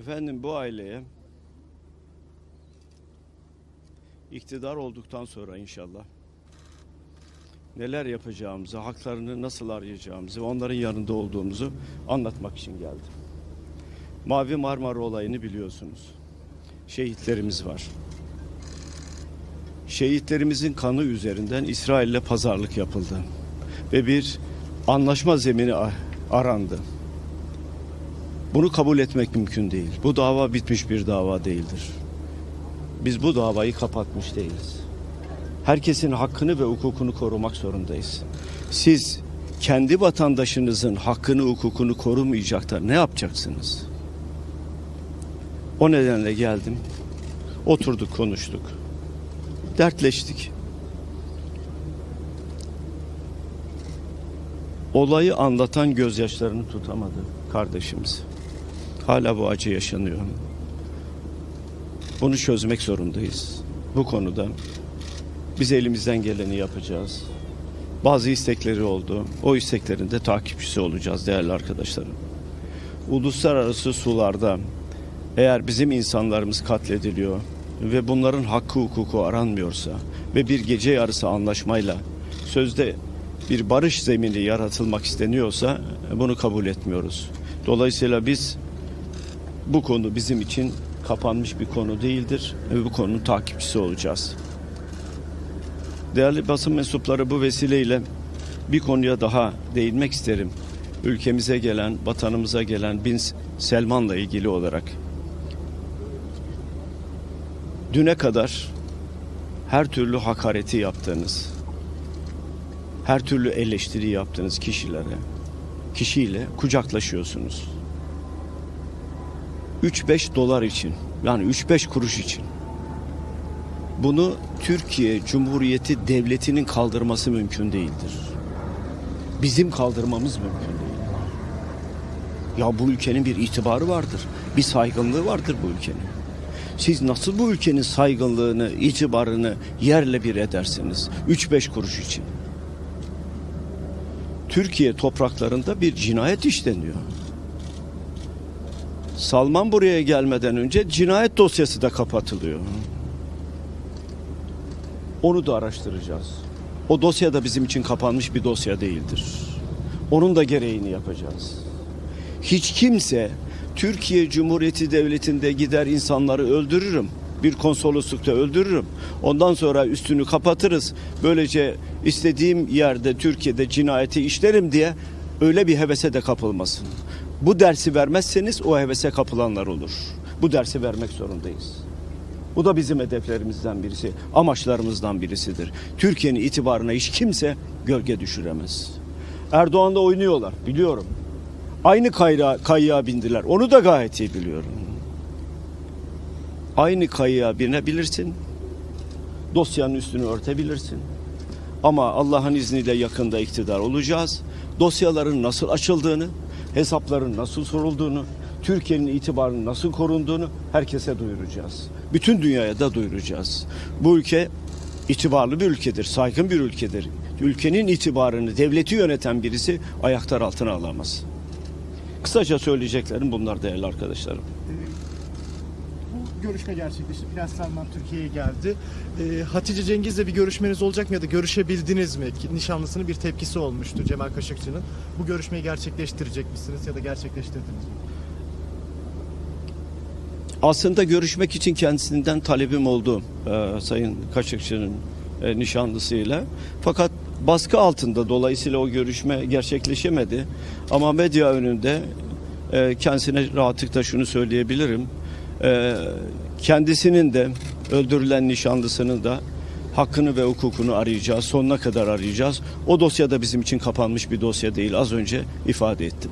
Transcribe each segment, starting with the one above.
Efendim bu aileye iktidar olduktan sonra inşallah neler yapacağımızı, haklarını nasıl arayacağımızı, onların yanında olduğumuzu anlatmak için geldim. Mavi Marmara olayını biliyorsunuz. Şehitlerimiz var. Şehitlerimizin kanı üzerinden İsrail'le pazarlık yapıldı ve bir anlaşma zemini arandı. Bunu kabul etmek mümkün değil. Bu dava bitmiş bir dava değildir. Biz bu davayı kapatmış değiliz. Herkesin hakkını ve hukukunu korumak zorundayız. Siz kendi vatandaşınızın hakkını, hukukunu korumayacak da ne yapacaksınız? O nedenle geldim. Oturduk, konuştuk. Dertleştik. Olayı anlatan gözyaşlarını tutamadı kardeşimiz. Hala bu acı yaşanıyor. Bunu çözmek zorundayız. Bu konuda biz elimizden geleni yapacağız. Bazı istekleri oldu. O isteklerin de takipçisi olacağız değerli arkadaşlarım. Uluslararası sularda eğer bizim insanlarımız katlediliyor ve bunların hakkı hukuku aranmıyorsa ve bir gece yarısı anlaşmayla sözde bir barış zemini yaratılmak isteniyorsa bunu kabul etmiyoruz. Dolayısıyla biz bu konu bizim için kapanmış bir konu değildir ve bu konunun takipçisi olacağız. Değerli basın mensupları bu vesileyle bir konuya daha değinmek isterim. Ülkemize gelen, vatanımıza gelen Bin Selman'la ilgili olarak. Düne kadar her türlü hakareti yaptığınız, her türlü eleştiri yaptığınız kişilere, kişiyle kucaklaşıyorsunuz. 3-5 dolar için yani 3-5 kuruş için bunu Türkiye Cumhuriyeti Devleti'nin kaldırması mümkün değildir. Bizim kaldırmamız mümkün değil. Ya bu ülkenin bir itibarı vardır. Bir saygınlığı vardır bu ülkenin. Siz nasıl bu ülkenin saygınlığını, itibarını yerle bir edersiniz? 3-5 kuruş için. Türkiye topraklarında bir cinayet işleniyor. Salman buraya gelmeden önce cinayet dosyası da kapatılıyor. Onu da araştıracağız. O dosya da bizim için kapanmış bir dosya değildir. Onun da gereğini yapacağız. Hiç kimse Türkiye Cumhuriyeti Devleti'nde gider insanları öldürürüm. Bir konsoloslukta öldürürüm. Ondan sonra üstünü kapatırız. Böylece istediğim yerde Türkiye'de cinayeti işlerim diye öyle bir hevese de kapılmasın. Bu dersi vermezseniz o hevese kapılanlar olur. Bu dersi vermek zorundayız. Bu da bizim hedeflerimizden birisi, amaçlarımızdan birisidir. Türkiye'nin itibarına hiç kimse gölge düşüremez. Erdoğan'da oynuyorlar, biliyorum. Aynı kayra, kayığa bindiler. Onu da gayet iyi biliyorum. Aynı kayığa binebilirsin. Dosyanın üstünü örtebilirsin. Ama Allah'ın izniyle yakında iktidar olacağız. Dosyaların nasıl açıldığını, hesapların nasıl sorulduğunu, Türkiye'nin itibarının nasıl korunduğunu herkese duyuracağız. Bütün dünyaya da duyuracağız. Bu ülke itibarlı bir ülkedir, saygın bir ülkedir. Ülkenin itibarını devleti yöneten birisi ayaklar altına alamaz. Kısaca söyleyeceklerim bunlar değerli arkadaşlarım. Görüşme gerçekleşti. Prens Salman Türkiye'ye geldi. Ee, Hatice Cengiz'le bir görüşmeniz olacak mı ya da görüşebildiniz mi? Nişanlısının bir tepkisi olmuştu Cemal Kaşıkçı'nın. Bu görüşmeyi gerçekleştirecek misiniz ya da gerçekleştirdiniz mi? Aslında görüşmek için kendisinden talebim oldu e, Sayın Kaşıkçı'nın e, nişanlısıyla. Fakat baskı altında dolayısıyla o görüşme gerçekleşemedi. Ama medya önünde e, kendisine rahatlıkla şunu söyleyebilirim. E, kendisinin de öldürülen nişanlısının da hakkını ve hukukunu arayacağız. Sonuna kadar arayacağız. O dosya da bizim için kapanmış bir dosya değil. Az önce ifade ettim.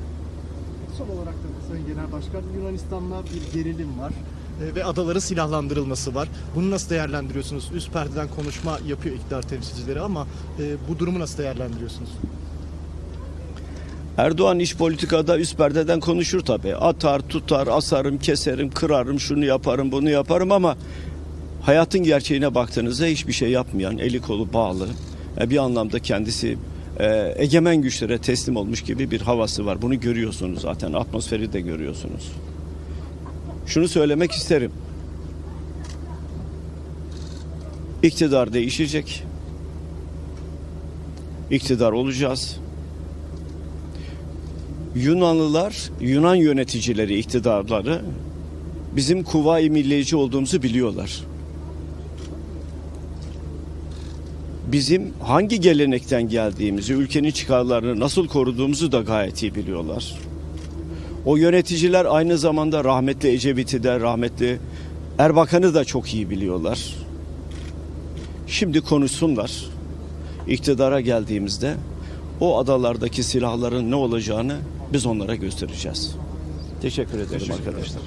Son olarak da Sayın Genel Başkan Yunanistan'la bir gerilim var. Ee, ve adaların silahlandırılması var. Bunu nasıl değerlendiriyorsunuz? Üst perdeden konuşma yapıyor iktidar temsilcileri ama e, bu durumu nasıl değerlendiriyorsunuz? Erdoğan iş politikada üst perdeden konuşur tabii. Atar, tutar, asarım, keserim, kırarım, şunu yaparım, bunu yaparım ama hayatın gerçeğine baktığınızda hiçbir şey yapmayan, eli kolu bağlı, e, bir anlamda kendisi e, egemen güçlere teslim olmuş gibi bir havası var. Bunu görüyorsunuz zaten, atmosferi de görüyorsunuz. Şunu söylemek isterim. İktidar değişecek. İktidar olacağız. Yunanlılar, Yunan yöneticileri, iktidarları bizim kuvayi milliyeci olduğumuzu biliyorlar. Bizim hangi gelenekten geldiğimizi, ülkenin çıkarlarını nasıl koruduğumuzu da gayet iyi biliyorlar. O yöneticiler aynı zamanda rahmetli Ecevit'i de, rahmetli Erbakan'ı da çok iyi biliyorlar. Şimdi konuşsunlar. İktidara geldiğimizde o adalardaki silahların ne olacağını biz onlara göstereceğiz. Teşekkür ederim arkadaşlar.